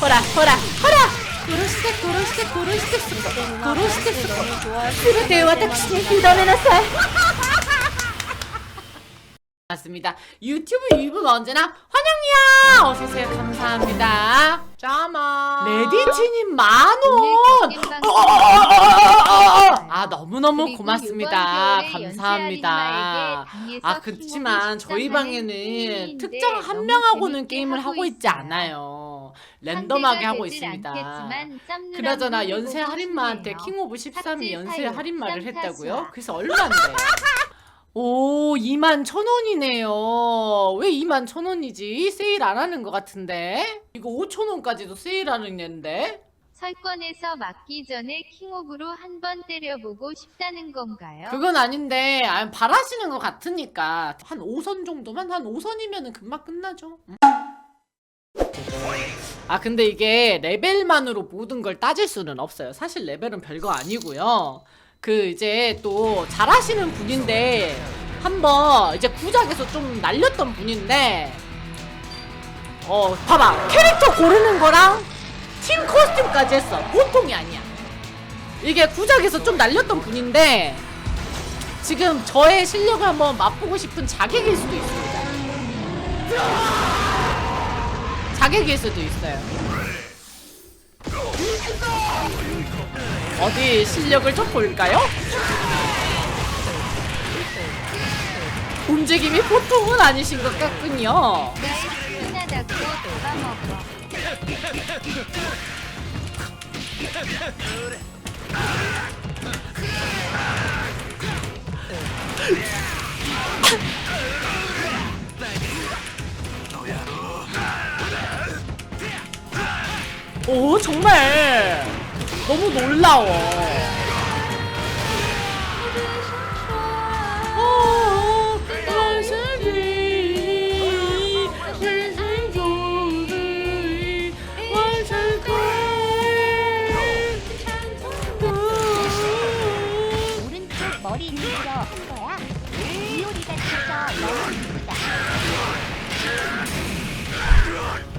호라 호라 호라 殺して殺して殺してす殺してすすべて私に委ねなさい 맞습니다. 유튜브 유입은 언제나 환영이야. 어서 오세요. 감사합니다. 짜마. 레디치님 만 원. 아 너무너무 고맙습니다. 감사합니다. 아 그렇지만 저희 방에는 특정 한 명하고는 게임을 하고 있지 않아요. 랜덤하게 하고 있습니다. 그나저나 연세 할인마한테 킹 오브 13이 연세 할인마를 했다고요? 그래서 얼마인데? 오, 2만 천 원이네요. 왜 2만 천 원이지? 세일 안 하는 것 같은데? 이거 5천 원까지도 세일하는 앤데? 설권에서 맞기 전에 킹오브로 한 번 때려보고 싶다는 건가요? 그건 아닌데, 아, 바라시는 것 같으니까. 한 5선 정도만? 한 5선이면은 금방 끝나죠. 음. 아, 근데 이게 레벨만으로 모든 걸 따질 수는 없어요. 사실 레벨은 별거 아니고요. 그 이제 또 잘하시는 분인데, 한번 이제 구작에서 좀 날렸던 분인데, 어, 봐봐. 캐릭터 고르는 거랑 팀 코스튬까지 했어. 보통이 아니야. 이게 구작에서 좀 날렸던 분인데 지금 저의 실력을 한번 맛보고 싶은 자객일 수도 있습니다. 자객일 수도 있어요. 어디 실력을 좀 볼까요? 움직임이 보통은 아니신 것 같군요. 오 정말 너무 놀라워. 어, 오른쪽 머리 일부러 한 거야. 이효리가 진짜 너무 이쁘다.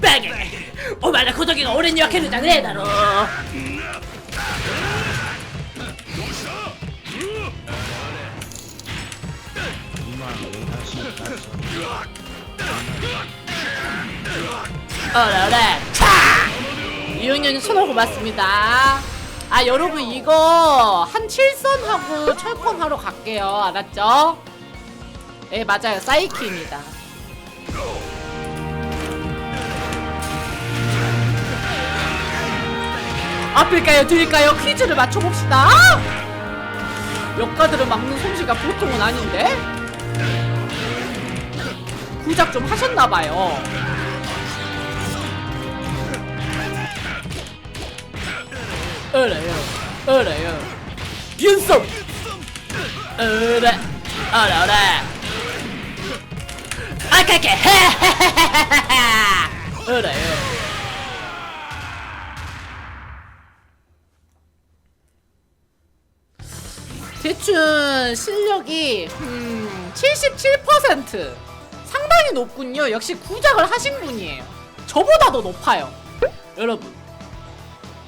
빼게! 차! 이윤현 천원 고맙습니다. 아 여러분 이거 한 7선 하고 철권 하러 갈게요. 알았죠? 예 맞아요 사이키입니다. 앞일까요? 뒤일까요? 퀴즈를 맞춰봅시다. 역가들을 막는 솜씨가 보통은 아닌데? 구작 좀 하셨나봐요. biến 속 어래 어래 어래 아까게 어래요 대충 실력이 음, 77% 상당히 높군요. 역시 구작을 하신 분이에요. 저보다 더 높아요. 여러분.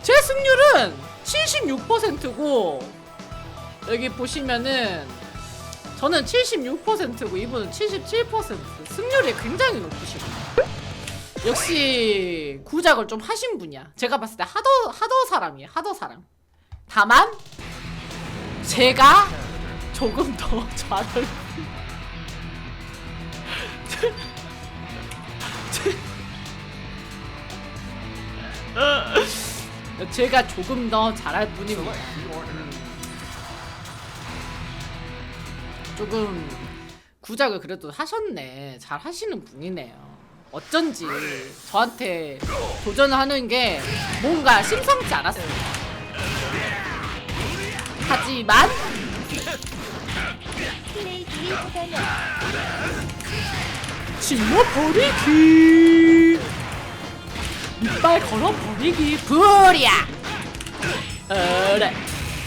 제 승률은 76%고 여기 보시면은 저는 76%고 이분은 77% 승률이 굉장히 높으시고 역시 구작을 좀 하신 분이야. 제가 봤을 때 하더 하더 사람이에요. 하더 사람. 다만 제가 조금 더 잘할 제가 조금 더 잘할 뿐입니다. 음. 조금 구작을 그래도 하셨네. 잘 하시는 분이네요. 어쩐지 저한테 도전하는 게 뭔가 심상치 않았습니다. 하지만 질러버리기. 이빨 걸어버리기. 불이야. 어래.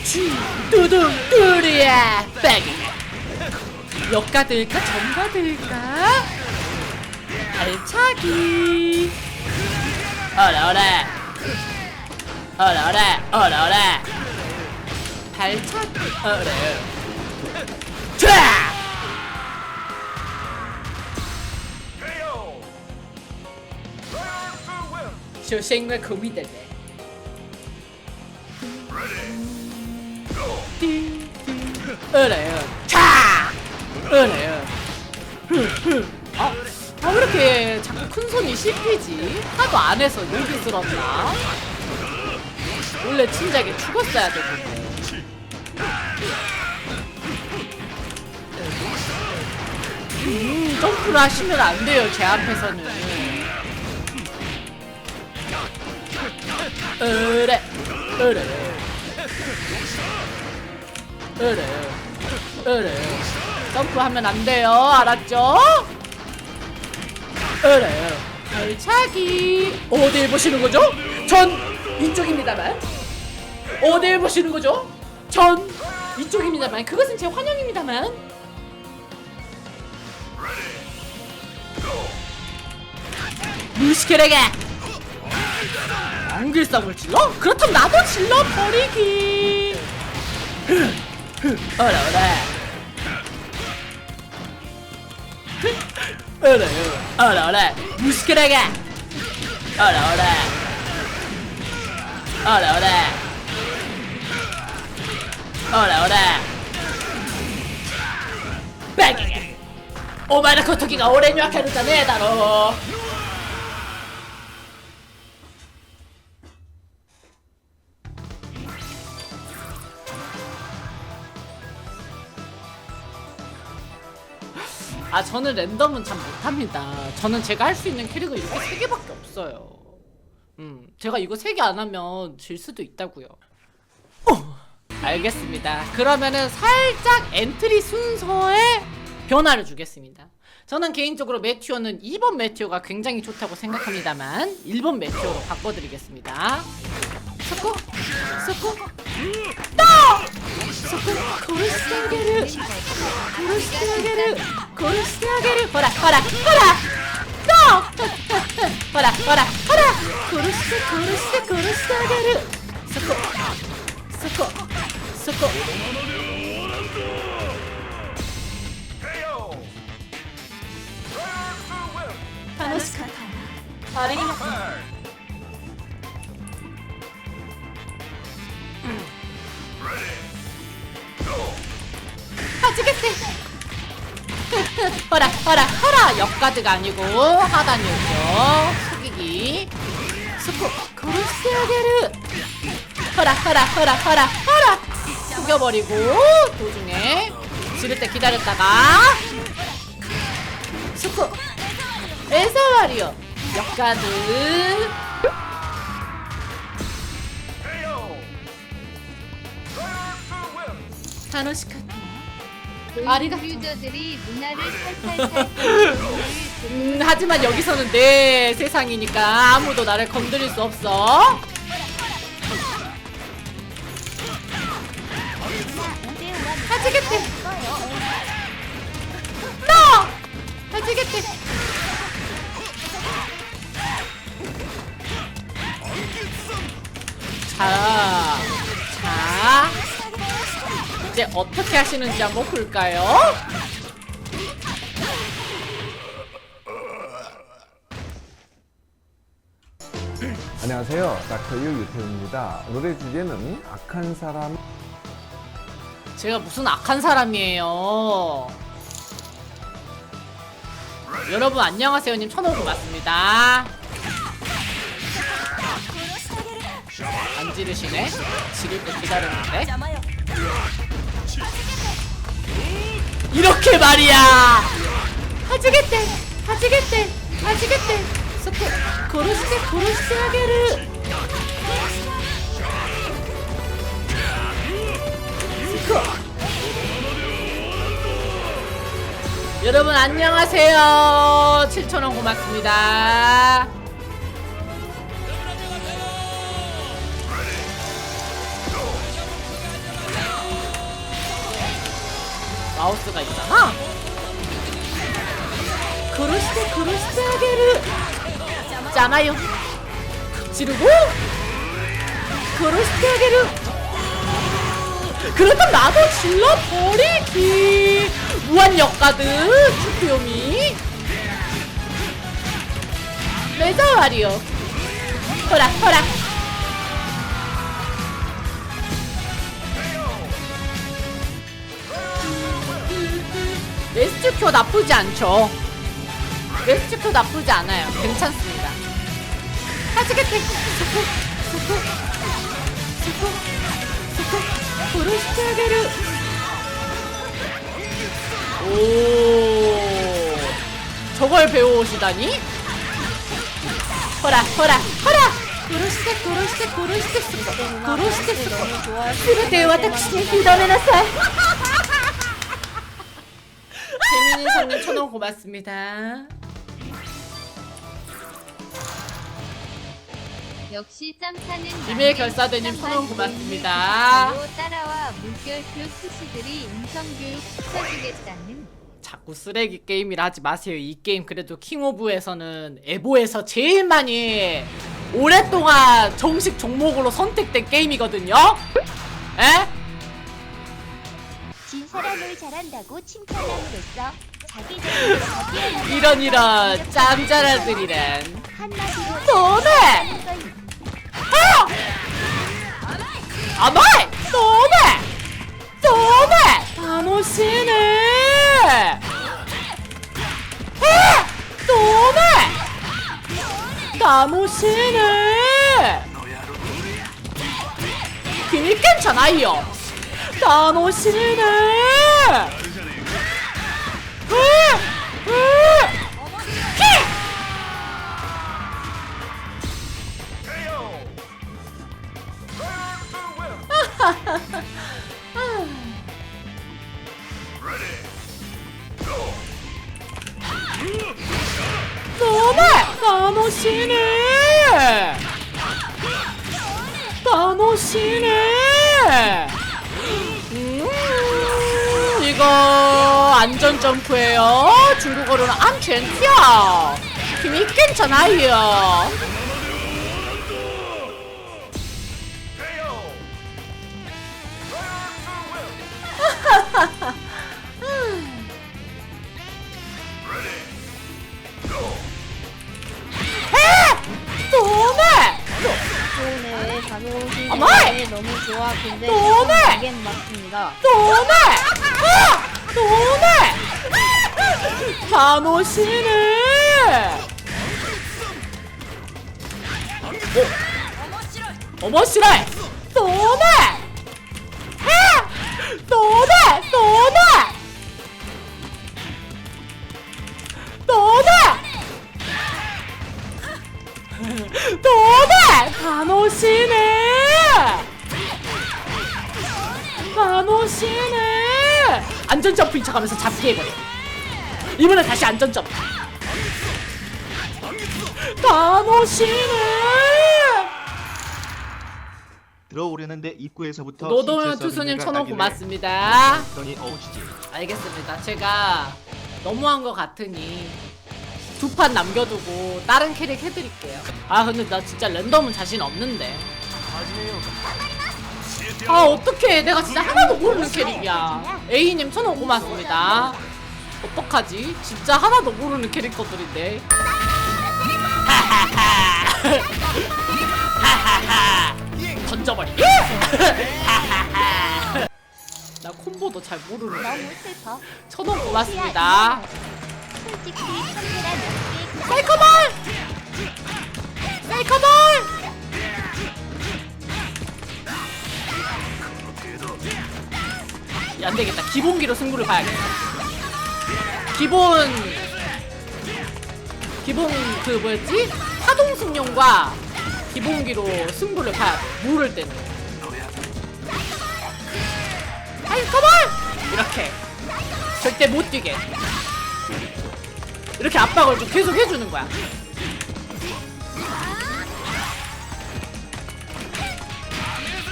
쥐 뚜둥 뚜리야. 빼기. 역가들까 전가들까? 발차기. 어래 어래 어려래 어려래 발차기를 자! 쇼생과 고민되네 으래요 차! 으래요 아, 아 그렇게 자꾸 큰 손이 씹히지? 하도 안 해서 욕이 들었나? 원래 진작에 죽었어야 되는데 음, 점프를 하시면 안 돼요, 제 앞에서는. 으래, 으래. 으래, 으래. 점프하면 안 돼요, 알았죠? 으래. 발차기. 어딜 보시는 거죠? 전 이쪽입니다만. 어딜 보시는 거죠? 전 이쪽입니다만. 그것은 제 환영입니다만. 무시케레게 안길상을 질러? 그렇다면 나도 질러 버리기 어라 어라 어라 어라 어라 무시케레게 어라 어라 어라 어라 어라 어라 백お前のこの時が俺に分かるじゃねえだろ 아 저는 랜덤은 참 못합니다. 저는 제가 할 수 있는 캐릭터 이렇게 세 개밖에 없어요. 음, 제가 이거 세개안 하면 질 수도 있다고요. 어, 알겠습니다. 그러면은 살짝 엔트리 순서에 변화를 주겠습니다. 저는 개인적으로 메티오는 2번 메티오가 굉장히 좋다고 생각합니다만 1번 메티오로 바꿔드리겠습니다. 서코, 서코, 또! 서코, 코르스타게르, 코르스타게르, 코르스타게르, 호라, 호라, 호라, 또! 호라, 호라, 호라, 코르스, 코르스, 코르스타게르, 서코, 서코, 서코. 하나씩 아리가 하지겠지 허라 허라 허라. 역가드가 아니고 하단이었죠. 숙이기. 스포 그루스야게르. 허라 허라 허라 허라 허라. 숙여버리고 도중에 지를 때 기다렸다가 스포 에서와리요 역가드. 타노시카타 아리가 유저들이 문화를 탈탈탈 음, 하지만 여기서는 내 세상이니까 아무도 나를 건드릴 수 없어. 하시는지 한번 볼까요? 안녕하세요. 닥터 유 유태우입니다. 오늘의 주제는 악한 사람 제가 무슨 악한 사람이에요. 여러분 안녕하세요님 천호구 맞습니다. 안 지르시네? 지를 때 기다렸는데? 이렇게 말이야! 하지겠대! 하지겠대! 하지겠대! 스코 고르스테 고르스테 하게르! 여러분 안녕하세요 7천원 고맙습니다 마우스가 있잖아. 그루스테 그루스테 하게르. 잖아요. 지르고. 그로시테게르. 그렇다면 나도 질러버리기. 무한역가드 큐요미. 레자와리오. 호라 호라 웨스트표 나쁘지 않죠. 웨스트표 나쁘지 않아요. 괜찮습니다. 하지게테 스쿠 스쿠 스쿠 스쿠 부르시테게르 오. 저걸 배워오시다니? 구로시테 스쿠 스베테 와타 재민이 선님 천원 고맙습니다 역시 쌈타는 이메일 결사대님 천원 고맙습니다. 로 따라와 물결표 수시들이 인성교육 시켜주겠다는 자꾸 쓰레기 게임이라 하지 마세요. 이 게임 그래도 킹 오브에서는 에보에서 제일 많이 오랫동안 정식 종목으로 선택된 게임이거든요. 에? 진 사람을 잘한다고 칭찬함으로써 이런 이런 짬짜라들이란 너네! 아마이! 너네! 너네! 다노시네! 너네! 다노시네!君괜찮아요 다노시네! 으! 으! 너네! 다노시네! 안전 점프예요. 중국어로는 안전티야. 힘이 괜찮아요. 네, 어머이! 게 너무 좋아. 근데! 이게 맞습니다. 너네! 아! 너네! 다노시네! 어? 어머 싫어해! 너네! 아! 너네! 너네! 너네! 너네! 다노시네! 다노시네! 안전 점프인 척하면서 잡기 해버려. 이번에 다시 안전 점프. 다노시네! 들어오려는데 입구에서부터 노동현 투수님 천원 고맙습니다. 했더니 어우지지 알겠습니다. 제가 너무한 것 같으니 두 판 남겨두고 다른 캐릭 해드릴게요. 아 근데 나 진짜 랜덤은 자신 없는데. 아 어떡해 내가 진짜 하나도 모르는 캐릭이야. A님 천원 고맙습니다. 어떡하지? 진짜 하나도 모르는 캐릭터들인데. 하하하. 나 콤보도 잘 모르는. 너무 슬퍼. 천원 고맙습니다. 솔직히 몇개! 사이코볼! 야, 안 되겠다. 기본기로 승부를 봐야겠다. 기본 기본 그 뭐였지? 파동 승용과 기본기로 승부를 봐야 돼. 모를 때는. 사이코볼! 이렇게 절대 못 뛰게. 이렇게 압박을 좀 계속 해주는 거야.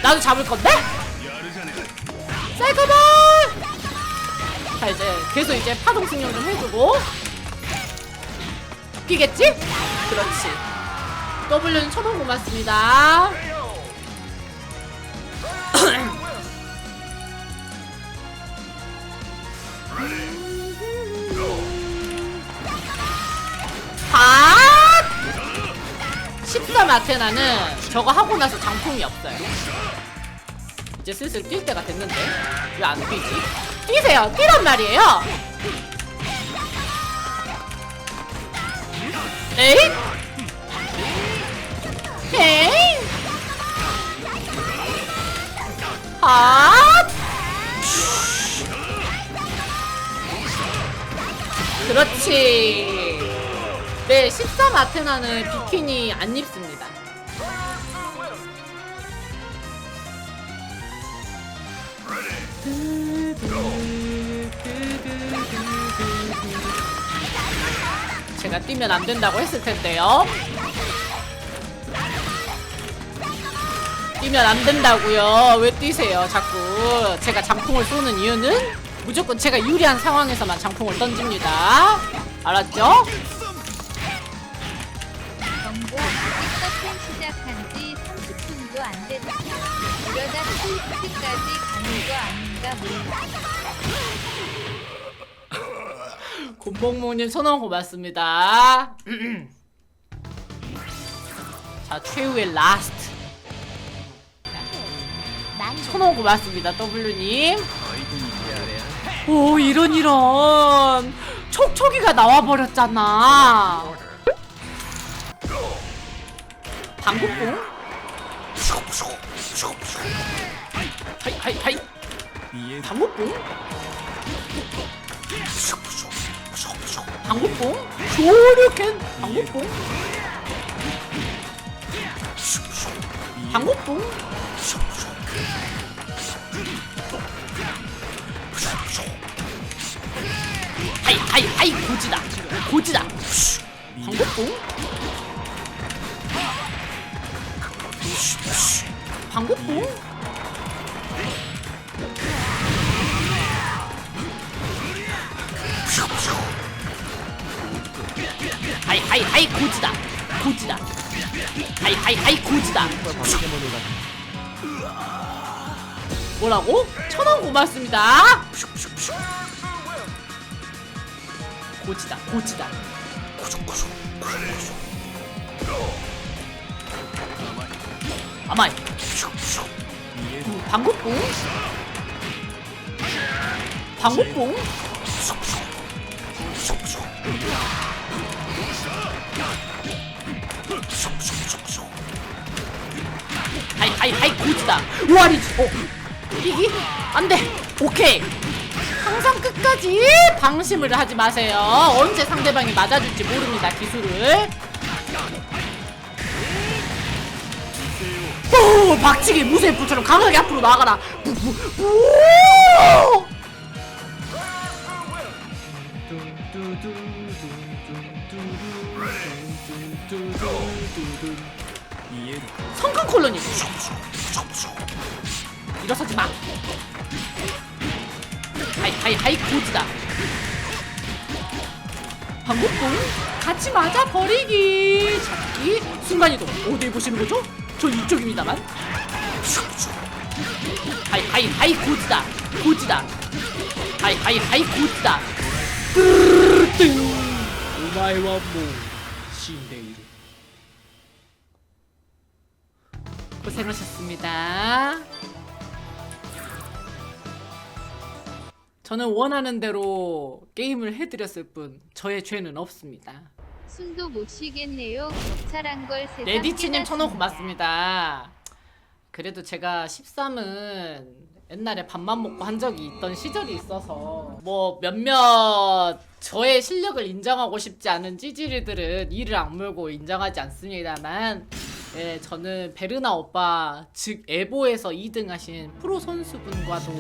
나도 잡을 건데? 사이코볼! 자 이제 계속 이제 파동 승용 좀 해주고 웃기겠지? 그렇지 W는 처음 고맙습니다 아! 13 아테나는 저거 하고 나서 장풍이 없어요 이제 슬슬 뛸 때가 됐는데 왜 안 뛰지? 뛰세요. 뛰란 말이에요. 에이? 에이? 아! 그렇지. 네, 13 아테나는 비키니 안 입습니다. 제가 뛰면 안 된다고 했을 텐데요. 뛰면 안 된다고요. 왜 뛰세요? 자꾸 제가 장풍을 쏘는 이유는 무조건 제가 유리한 상황에서만 장풍을 던집니다. 알았죠? 정보 서핑 시작한 지 30분도 안 됐다. 이러다 스위트까지 가는 거아 닌가 몰라. 곰봉모님 선언 고맙습니다. 자 최후의 라스트 난 선언 고맙습니다 W님. 오 이런 이런 촉촉이가 나와버렸잖아. 방구뽕? 하이 하이 하이 방구뽕? 방구뽕? 조류캔 방구뽕? 방구뽕? 하이 하이 하이 고지다 고지다 방구뽕? 방구뽕? 하이 하이 고지다. 고지다. 하이 하이 하이 고지다. 뭐라고? 천원 고맙습니다. 고지다 고지다. 아마이. 음, 방구뽕? 방구뽕 하이 하이 하이 고지다. 와리 어. 이기 안돼. 오케이. 항상 끝까지 방심을 하지 마세요. 언제 상대방이 맞아줄지 모릅니다 기술을. 오 박치기 무쇠불처럼 강하게 앞으로 나가라. 부부부 성큰 콜로니. 일어서지 마. 하이 하이 하이 고지다. 방구뽕 같이 맞아 버리기. 잡기 순간이동. 어디 보시는 거죠? 전 이쪽입니다만. 하이 하이 하이 고지다. 고지다. 하이 하이 하이 고지다. 뚜르르 오마이 와 모 신데이루 고생하셨습니다. 저는 원하는 대로 게임을 해드렸을 뿐 저의 죄는 없습니다. 숨도 못 쉬겠네요. 격찰한 걸 세상 레디치님 천원 깨닫습니다. 고맙습니다. 그래도 제가 13은 옛날에 밥만 먹고 한 적이 있던 시절이 있어서 뭐 몇몇 저의 실력을 인정하고 싶지 않은 찌질이들은 이를 악물고 인정하지 않습니다만 예, 저는 베르나 오빠 즉 에보에서 2등 하신 프로 선수분과도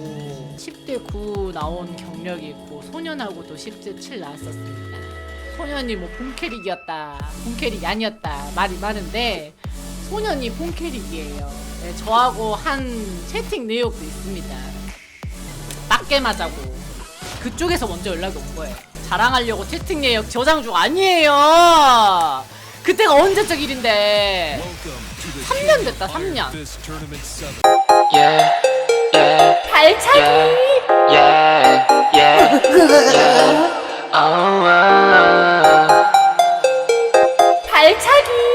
10대 9 나온 경력이 있고 소년하고도 10대 7 나왔었습니다. 소년이 뭐 본캐릭이었다 본캐릭이 아니었다 말이 많은데 소년이 본캐릭이에요. 네, 저하고 한 채팅 내역도 있습니다. 빡게맞자고 그쪽에서 먼저 연락이 온 거예요. 자랑하려고 채팅 내역 저장 중 아니에요! 그때가 언제적 일인데? 3년 됐다 3년. Yeah, yeah, 발차기! 발차기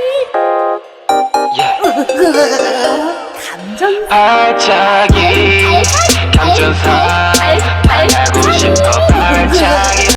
감정 발차기 감전사. 하고 싶어. 발차기